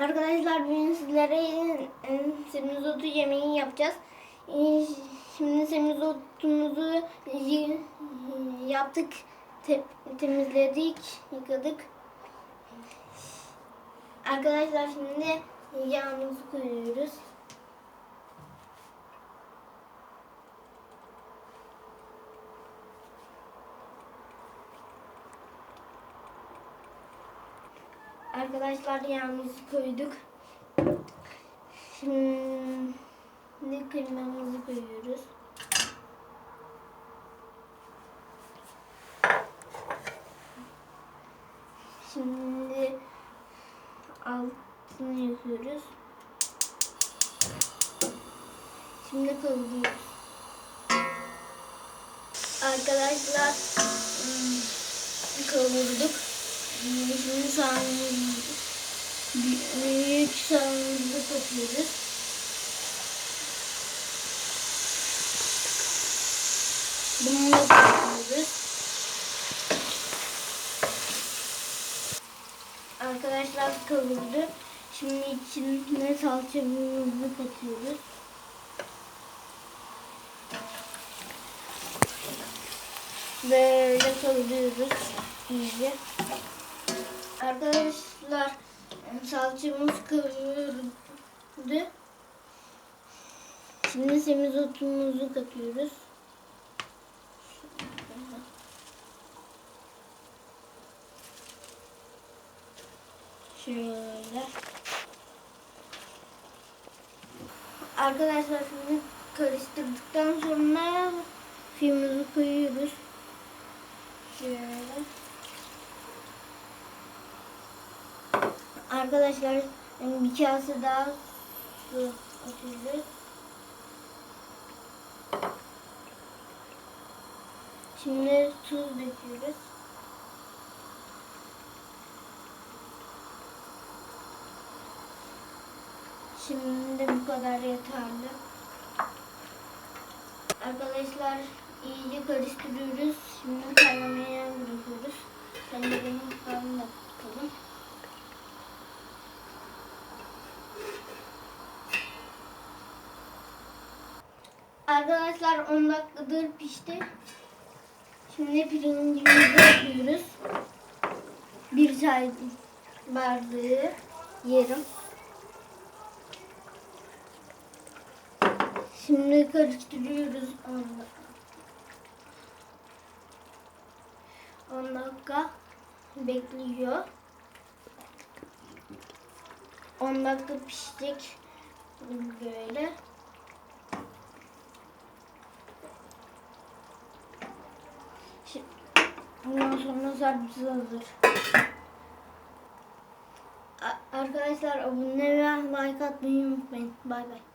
Arkadaşlar bugün sizlere semizotu yemeği yapacağız. E, Şimdi semizotumuzu yaptık, te- temizledik, yıkadık. Arkadaşlar şimdi yağımızı koyuyoruz. Arkadaşlar yağımızı koyduk. Şimdi kıymamızı koyuyoruz. Şimdi altını yapıyoruz. Şimdi kavuruyoruz. Arkadaşlar ım, kavurduk. Şimdi soğanımızı büyük soğanımızı katıyoruz. Bunu da katıyoruz. Arkadaşlar kavurdu. Şimdi içine salçamızı katıyoruz. Böyle kavuruyoruz iyice. Arkadaşlar salçamız kavurdu. Şimdi semizotumuzu katıyoruz. Şöyle. Arkadaşlar şimdi karıştırdıktan sonra filmimizi koyuyoruz. Şöyle. Arkadaşlar bir kase daha su atıyoruz. Şimdi tuz döküyoruz. Şimdi bu kadar yeterli. Arkadaşlar iyice karıştırıyoruz. Şimdi kaynamaya bırakıyoruz. Tencerenin kapağını da tutalım. Arkadaşlar 10 dakikadır pişti. Şimdi pirincimizi yapıyoruz. Bir çay bardağı yarım. Şimdi karıştırıyoruz 10 dakika. 10 dakika bekliyor. 10 dakika pişecek böyle. Ondan sonra servis hazır. Arkadaşlar abone ve like atmayı unutmayın. Bay bay.